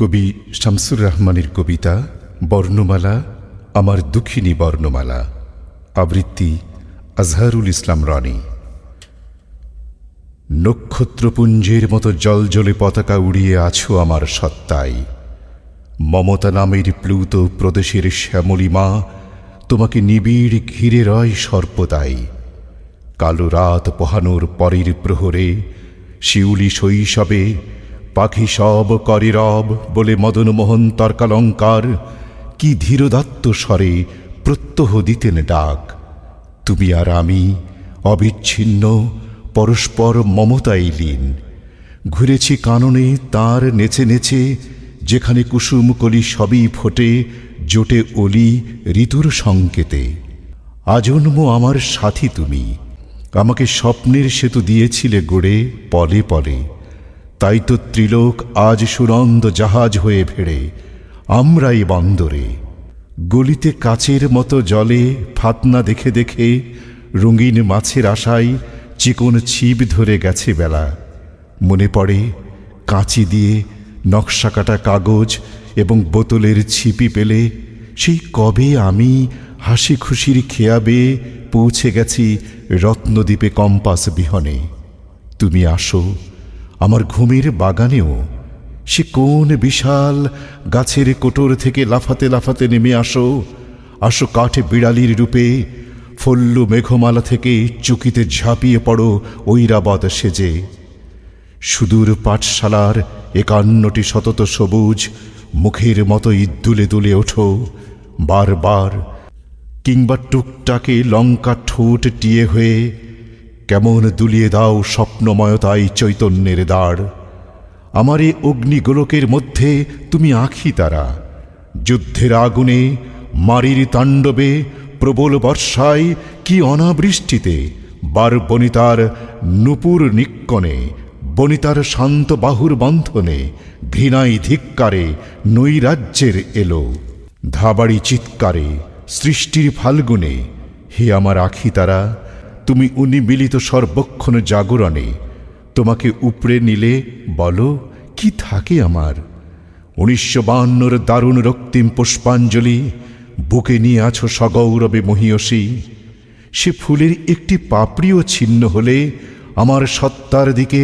কবি শামসুর রহমানের কবিতা, বর্ণমালা, আমার দুঃখিনী বর্ণমালা, আবৃত্তি আজহারুল ইসলাম রনি। নক্ষত্রপুঞ্জের মতো জলজলে পতাকা উড়িয়ে আছো আমার সত্তায়। মমতা নামের প্লুত প্রদেশের শ্যামলী মা, তোমাকে নিবিড় ঘিরে রয় সর্বদাই। কালো রাত পোহানোর পরের প্রহরে, শিউলি শৈশবে পাখি সব করে রব বলে মদনমোহন তর্কালঙ্কার। কি ধীরদাত্ত স্বরে প্রত্যহ দিতেন ডাক। তুমি আর আমি অবিচ্ছিন্ন, পরস্পর মমতায় লীন। ঘুরেছি কাননে তার নেচে নেচে, যেখানে কুসুম কলি সবই ফোটে, জোটে অলি ঋতুর সংকেতে। আজন্ম আমার সাথী তুমি, আমাকে স্বপ্নের সেতু দিয়েছিলে গড়ে পলে পলে। তাই তো ত্রিলোক আজ সুনন্দ জাহাজ হয়ে ভেড়ে আমরাই বন্দরে। গলিতে কাচের মতো জলে, ফাতনা দেখে দেখে, রঙিন মাছের আশায় চিকন ছিপ ধরে গেছে বেলা। মনে পড়ে, কাঁচি দিয়ে নকশা কাটা কাগজ এবং বোতলের ছিপি পেলে, সেই কবে আমি হাসি খুশির খেয়াবে পৌঁছে গেছি রত্নদ্বীপে কম্পাস বিহনে। তুমি আসো আমার ঘুমের বাগানেও সে কোন বিশাল গাছের কোটর থেকে লাফাতে লাফাতে নেমে আসো। আসো কাঠে বিড়ালির রূপে, ফল্লু মেঘমালা থেকে চুকিতে ঝাঁপিয়ে পড়ো ঐরাবত সেজে। সুদূর পাঠশালার একান্নটি শতত সবুজ, মুখের মতোই দুলে দুলে ওঠো। বারবার কিংবা টুকটাকে লঙ্কা ঠোঁট টিয়ে হয়ে কেমন দুলিয়ে দাও স্বপ্নময়তাই চৈতন্যের দ্বার। আমার এ অগ্নিগোলকের মধ্যে তুমি আখি তারা। যুদ্ধের আগুনে, মারির তাণ্ডবে, প্রবল বর্ষায় কি অনাবৃষ্টিতে বার বনিতার নুপুর নিক্কণে বনিতার শান্ত বাহুর বন্ধনে ঘৃণাই ধিক্কারে নৈরাজ্যের এলো। ধাবাড়ি চিৎকারে, সৃষ্টির ফাল্গুনে, হে আমার আখি তারা তুমি উনিমিলিত সর্বক্ষণ জাগরণে, তোমাকে উপড়ে নিলে বলো, কি থাকে আমার? উনিশশো বাহান্নর দারুণ রক্তিম পুষ্পাঞ্জলি, বুকে নিয়ে আছো সগৌরবে মহিয়সী। সে ফুলের একটি পাপড়িও ছিন্ন হলে আমার সত্তার দিকে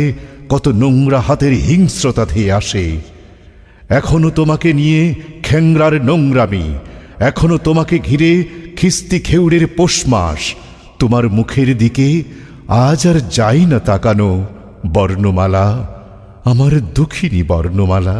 কত নোংরা হাতের হিংস্রতা ধেয়ে আসে। এখনও তোমাকে নিয়ে খ্যাংরার নোংরামি, এখনও তোমাকে ঘিরে খিস্তি খেউড়ের পোষ মাস তোমার মুখের দিকে আজ আর যাই না তাকানো বর্ণমালা আমার দুঃখিনী বর্ণমালা।